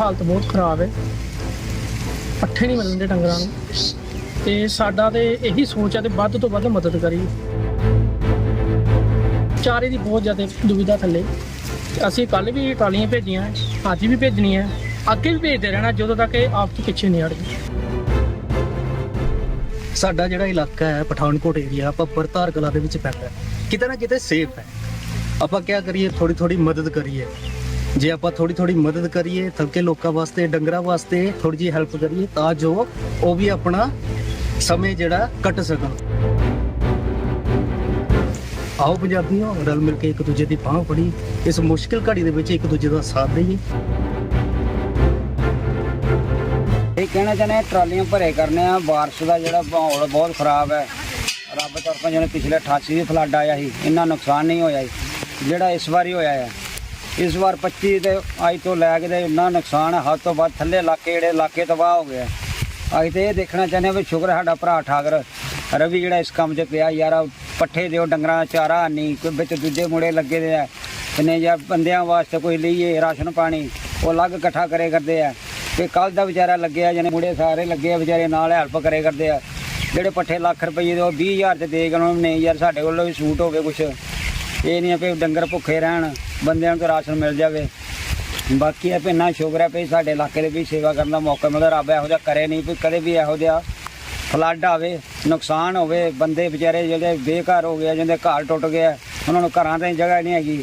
ਹਾਲਤ ਬਹੁਤ ਖਰਾਬ ਹੈ। ਪੱਠੇ ਨਹੀਂ ਮਿਲਦੇ ਡੰਗਰਾਂ ਨੂੰ। ਤੇ ਸਾਡਾ ਤੇ ਇਹੀ ਸੋਚ ਹੈ ਤੇ ਵੱਧ ਤੋਂ ਵੱਧ ਮਦਦ ਕਰੀ ਚਾਰੇ ਦੀ ਬਹੁਤ ਜ਼ਿਆਦਾ ਦੁਵਿਧਾ ਥੱਲੇ। ਅਸੀਂ ਕੱਲ ਵੀ ਟਰਾਲੀਆਂ ਭੇਜੀਆਂ, ਅੱਜ ਵੀ ਭੇਜਣੀਆਂ, ਅੱਗੇ ਵੀ ਭੇਜਦੇ ਰਹਿਣਾ ਜਦੋਂ ਤੱਕ ਇਹ ਆਪ ਤੋਂ ਪਿੱਛੇ ਨਹੀਂ ਹਟਦੀ। ਸਾਡਾ ਜਿਹੜਾ ਇਲਾਕਾ ਹੈ, ਪਠਾਨਕੋਟ ਏਰੀਆ ਆਪਾਂ ਬਰਤਾਰ ਕਲਾ ਦੇ ਵਿੱਚ ਪੈਂਦਾ ਕਿਤੇ ਨਾ ਕਿਤੇ ਸੇਫ ਹੈ। ਆਪਾਂ ਕਿਆ ਕਰੀਏ ਥੋੜੀ ਥੋੜੀ ਮਦਦ ਕਰੀਏ। ਜੇ ਆਪਾਂ ਥੋੜੀ ਥੋੜੀ ਮਦਦ ਕਰੀਏ, ਥੱਕੇ ਲੋਕਾਂ ਵਾਸਤੇ, ਡੰਗਰਾਂ ਵਾਸਤੇ ਥੋੜੀ ਜਿਹੀ ਹੈਲਪ ਕਰੀਏ, ਤਾਂ ਜੋ ਉਹ ਵੀ ਆਪਣਾ ਸਮੇਂ ਜਿਹੜਾ ਕੱਟ ਸਕਣ। ਆਓ ਪੰਜਾਬੀਓ, ਰਲ ਮਿਲ ਕੇ ਇੱਕ ਦੂਜੇ ਦੀ ਬਾਹ ਫੜੀ। ਇਸ ਮੁਸ਼ਕਿਲ ਘੜੀ ਦੇ ਵਿੱਚ ਇੱਕ ਦੂਜੇ ਦਾ ਸਾਥ ਦਈਏ। ਇਹ ਕਹਿਣਾ ਚਾਹੁੰਦੇ ਹਾਂ, ਟਰਾਲੀਆਂ ਭਰੇ ਕਰਨੇ ਆ। ਬਾਰਿਸ਼ ਦਾ ਜਿਹੜਾ ਮਾਹੌਲ ਬਹੁਤ ਖਰਾਬ ਹੈ। ਰੱਬ ਤਰਫੋਂ ਜਿਵੇਂ ਪਿਛਲੇ 88 ਦੀ ਫਲੱਡ ਆਇਆ ਸੀ, ਇੰਨਾ ਨੁਕਸਾਨ ਨਹੀਂ ਹੋਇਆ ਸੀ ਜਿਹੜਾ ਇਸ ਵਾਰੀ ਹੋਇਆ ਹੈ ਇਸ ਵਾਰ 25 ਤੇ ਅੱਜ ਤੋਂ ਲੈ ਕੇ ਤੇ ਇੰਨਾ ਨੁਕਸਾਨ ਹੈ ਹੱਦ ਤੋਂ ਵੱਧ ਥੱਲੇ ਇਲਾਕੇ ਜਿਹੜੇ ਇਲਾਕੇ ਤਬਾਹ ਹੋ ਗਏ ਅੱਜ ਅਸੀਂ ਤੇ ਇਹ ਦੇਖਣਾ ਚਾਹੁੰਦੇ ਹਾਂ ਵੀ ਸ਼ੁਕਰ ਸਾਡਾ ਭਰਾ ਠਾਕਰ, ਰਵੀ ਜਿਹੜਾ ਇਸ ਕੰਮ 'ਚ ਪਿਆ, ਯਾਰ ਪੱਠੇ ਦਿਓ ਡੰਗਰਾਂ ਦਾ ਚਾਰਾ ਨਹੀਂ, ਕੋਈ ਵਿੱਚ ਦੂਜੇ ਮੁੜੇ ਲੱਗੇ ਦੇ ਆ, ਕਿੰਨੇ ਯਾਰ ਬੰਦਿਆਂ ਵਾਸਤੇ ਕੋਈ ਲਈਏ ਰਾਸ਼ਨ ਪਾਣੀ, ਉਹ ਅਲੱਗ ਇਕੱਠਾ ਕਰੇ ਕਰਦੇ ਆ। ਤੇ ਕੱਲ ਦਾ ਵਿਚਾਰਾ ਲੱਗਿਆ ਜਿਹਨੇ ਮੁੜੇ ਸਾਰੇ ਲੱਗੇ ਵਿਚਾਰੇ ਨਾਲ ਹੈਲਪ ਕਰੇ ਕਰਦੇ ਆ। ਜਿਹੜੇ ਪੱਠੇ ਲੱਖ ਰੁਪਏ ਦੇ ਉਹ 20000 ਚ ਦੇ ਗਏ ਉਹਨਾਂ ਨੂੰ, ਨਹੀਂ ਯਾਰ ਸਾਡੇ ਕੋਲੋਂ ਵੀ ਸੂਟ ਹੋਵੇ ਕੁਛ। ਇਹ ਨਹੀਂ ਆ ਵੀ ਡੰਗਰ ਭੁੱਖੇ ਰਹਿਣ। ਬੰਦਿਆਂ ਨੂੰ ਰਾਸ਼ਨ ਮਿਲ ਜਾਵੇ। ਬਾਕੀ ਇਹ ਪਿੰਨਾ ਸ਼ੁਕਰ ਹੈ ਵੀ ਸਾਡੇ ਇਲਾਕੇ ਦੇ ਵੀ ਸੇਵਾ ਕਰਨ ਦਾ ਮੌਕਾ ਮਿਲਦਾ ਰੱਬ ਇਹੋ ਜਿਹਾ ਕਰੇ ਨਹੀਂ ਵੀ ਕਦੇ ਵੀ ਇਹੋ ਜਿਹਾ ਫਲੱਡ ਆਵੇ ਨੁਕਸਾਨ ਹੋਵੇ। ਬੰਦੇ ਵਿਚਾਰੇ ਜਿਹੜੇ ਬੇਘਰ ਹੋ ਗਏ ਆ, ਜਿਹਦੇ ਘਰ ਟੁੱਟ ਗਿਆ ਉਹਨਾਂ ਨੂੰ ਘਰਾਂ ਤੇ ਜਗ੍ਹਾ ਨਹੀਂ ਹੈਗੀ।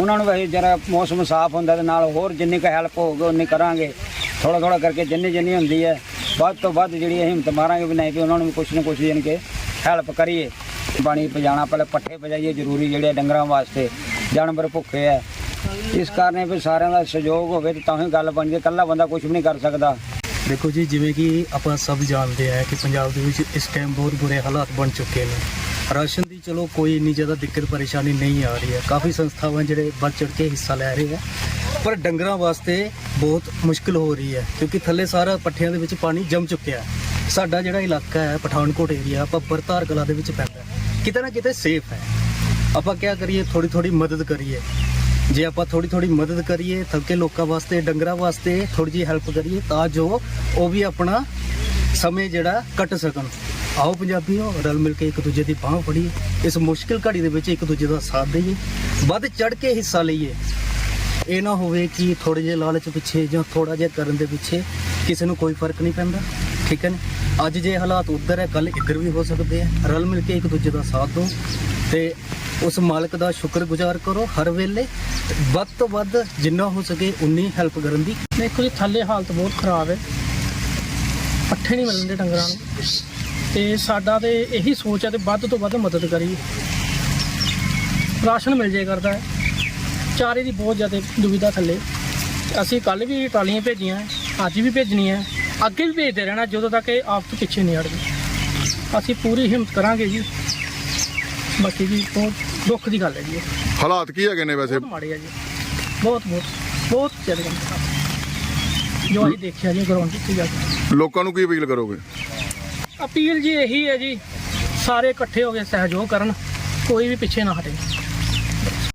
ਉਹਨਾਂ ਨੂੰ ਵੈਸੇ ਜਰਾ ਮੌਸਮ ਸਾਫ਼ ਹੁੰਦਾ ਤੇ ਨਾਲ ਹੋਰ ਜਿੰਨੀ ਕੁ ਹੈਲਪ ਹੋਊਗੀ ਉਨੀ ਕਰਾਂਗੇ। ਥੋੜਾ ਥੋੜਾ ਕਰਕੇ ਜਿੰਨੀ ਜਿੰਨੀ ਹੁੰਦੀ ਹੈ ਵੱਧ ਤੋਂ ਵੱਧ ਜਿਹੜੀ ਅਸੀਂ ਹਿੰਮਤ ਮਾਰਾਂਗੇ ਵੀ ਨਹੀਂ ਕਿ ਉਹਨਾਂ ਨੂੰ ਕੁਛ ਨਾ ਕੁਛ ਜਾਣੀ ਕੇ ਹੈਲਪ ਕਰੀਏ। ਪਾਣੀ ਪਜਾਣਾ ਪਹਿਲੇ ਪੱਠੇ ਪਜਾਈਏ ਜ਼ਰੂਰੀ ਜਿਹੜੇ ਡੰਗਰਾਂ ਵਾਸਤੇ। ਜਾਨਵਰ ਭੁੱਖੇ ਆ। ਇਸ ਕਾਰਨ ਵੀ ਸਾਰਿਆਂ ਦਾ ਸਹਿਯੋਗ ਹੋਵੇ ਤੇ ਤਾਂ ਹੀ ਗੱਲ ਬਣਦੀ ਹੈ ਇਕੱਲਾ ਬੰਦਾ ਕੁਝ ਵੀ ਨਹੀਂ ਕਰ ਸਕਦਾ। ਦੇਖੋ ਜੀ, ਜਿਵੇਂ ਕਿ ਆਪਾਂ ਸਭ ਜਾਣਦੇ ਆ ਕਿ ਪੰਜਾਬ ਦੇ ਵਿੱਚ ਇਸ ਟਾਈਮ ਬਹੁਤ ਬੁਰੇ ਹਾਲਾਤ ਬਣ ਚੁੱਕੇ ਨੇ। ਰਾਸ਼ਨ ਦੀ ਚਲੋ ਕੋਈ ਇੰਨੀ ਜ਼ਿਆਦਾ ਦਿੱਕਤ ਪਰੇਸ਼ਾਨੀ ਨਹੀਂ ਆ ਰਹੀ ਹੈ। ਕਾਫੀ ਸੰਸਥਾਵਾਂ ਜਿਹੜੇ ਵੱਧ ਚੜ ਕੇ ਹਿੱਸਾ ਲੈ ਰਹੇ ਆ। ਪਰ ਡੰਗਰਾਂ ਵਾਸਤੇ ਬਹੁਤ ਮੁਸ਼ਕਲ ਹੋ ਰਹੀ ਹੈ, ਕਿਉਂਕਿ ਥੱਲੇ ਸਾਰਾ ਪੱਠਿਆਂ ਦੇ ਵਿੱਚ ਪਾਣੀ ਜੰਮ ਚੁੱਕਿਆ ਸਾਡਾ ਜਿਹੜਾ ਇਲਾਕਾ ਹੈ, ਪਠਾਨਕੋਟ ਏਰੀਆ ਆਪਾਂ ਬਰਤਾਰ ਕਲਾ ਦੇ ਵਿੱਚ ਪੈਂਦਾ ਕਿਤੇ ਨਾ ਕਿਤੇ ਸੇਫ ਹੈ। ਆਪਾਂ ਕਿਆ ਕਰੀਏ ਥੋੜੀ ਥੋੜੀ ਮਦਦ ਕਰੀਏ। ਜੇ ਆਪਾਂ ਥੋੜੀ ਥੋੜੀ ਮਦਦ ਕਰੀਏ, ਥੱਕੇ ਲੋਕਾਂ ਵਾਸਤੇ, ਡੰਗਰਾਂ ਵਾਸਤੇ ਥੋੜੀ ਜਿਹੀ ਹੈਲਪ ਕਰੀਏ, ਤਾਂ ਜੋ ਉਹ ਵੀ ਆਪਣਾ ਸਮੇਂ ਜਿਹੜਾ ਕੱਟ ਸਕਣ। ਆਓ ਪੰਜਾਬੀਓ, ਰਲ ਮਿਲ ਕੇ ਇੱਕ ਦੂਜੇ ਦੀ ਬਾਹ ਫੜੀਏ। ਇਸ ਮੁਸ਼ਕਿਲ ਘੜੀ ਦੇ ਵਿੱਚ ਇੱਕ ਦੂਜੇ ਦਾ ਸਾਥ ਦੇਈਏ। ਵੱਧ ਚੜ ਕੇ ਹਿੱਸਾ ਲਈਏ। ਇਹ ਨਾ ਹੋਵੇ ਕਿ ਥੋੜੇ ਜਿਹੇ ਲਾਲਚ ਪਿੱਛੇ ਜਾਂ ਥੋੜਾ ਜਿਹਾ ਕਰਨ ਦੇ ਪਿੱਛੇ ਕਿਸੇ ਨੂੰ ਕੋਈ ਫ਼ਰਕ ਨਹੀਂ ਪੈਂਦਾ। ਠੀਕ ਹੈ ਨਾ? ਅੱਜ ਜੇ ਹਾਲਾਤ ਉੱਧਰ ਹੈ ਕੱਲ ਇੱਧਰ ਵੀ ਹੋ ਸਕਦੇ ਆ ਰਲ ਮਿਲ ਕੇ ਇੱਕ ਦੂਜੇ ਦਾ ਸਾਥ ਦਿਓ। ਤੇ ਉਸ ਮਾਲਕ ਦਾ ਸ਼ੁਕਰਗੁਜ਼ਾਰ ਕਰੋ ਹਰ ਵੇਲੇ। ਵੱਧ ਤੋਂ ਵੱਧ ਜਿੰਨਾ ਹੋ ਸਕੇ ਉਨੀ ਹੈਲਪ ਕਰਨ ਦੀ। ਦੇਖੋ ਜੀ, ਥੱਲੇ ਹਾਲਤ ਬਹੁਤ ਖਰਾਬ ਹੈ। ਪੱਠੇ ਨਹੀਂ ਮਿਲਦੇ ਡੰਗਰਾਂ ਨੂੰ। ਤੇ ਸਾਡਾ ਤੇ ਇਹੀ ਸੋਚ ਹੈ ਤੇ ਵੱਧ ਤੋਂ ਵੱਧ ਮਦਦ ਕਰੀਏ। ਰਾਸ਼ਨ ਮਿਲ ਜੇ ਕਰਦਾ ਹੈ। ਚਾਰੇ ਦੀ ਬਹੁਤ ਜ਼ਿਆਦਾ ਦੁਵਿਧਾ ਥੱਲੇ। ਅਸੀਂ ਕੱਲ ਵੀ ਟਰਾਲੀਆਂ ਭੇਜੀਆਂ ਅੱਜ ਵੀ ਭੇਜਣੀਆਂ ਅੱਗੇ ਵੀ ਭੇਜਦੇ ਰਹਿਣਾ, ਜਦੋਂ ਤੱਕ ਇਹ ਆਪ ਤੋਂ ਪਿੱਛੇ ਨਹੀਂ ਹਟਦੀ। ਅਸੀਂ ਪੂਰੀ ਹਿੰਮਤ ਕਰਾਂਗੇ ਜੀ। ਬਾਕੀ ਜੀ ਬਹੁਤ ਦੁੱਖ ਦੀ ਗੱਲ ਹੈ ਜੀ ਇਹ। ਹਾਲਾਤ ਕੀ ਹੈਗੇ ਨੇ ਵੈਸੇ? ਬਹੁਤ ਮਾੜੇ ਆ ਜੀ। ਬਹੁਤ ਬਹੁਤ ਬਹੁਤ ਜ਼ਿਆਦਾ ਗੰਦੇ। ਜੋ ਅਸੀਂ ਦੇਖਿਆ ਜੀ ਗਰਾਊਂਡ ਤੇ ਜਾ। ਕੇ ਲੋਕਾਂ ਨੂੰ ਕੀ ਅਪੀਲ ਕਰੋਗੇ? ਅਪੀਲ ਜੀ ਇਹੀ ਹੈ ਜੀ ਸਾਰੇ ਇਕੱਠੇ ਹੋ ਕੇ ਸਹਿਯੋਗ ਕਰਨ ਕੋਈ ਵੀ ਪਿੱਛੇ ਨਾ ਹਟੇ।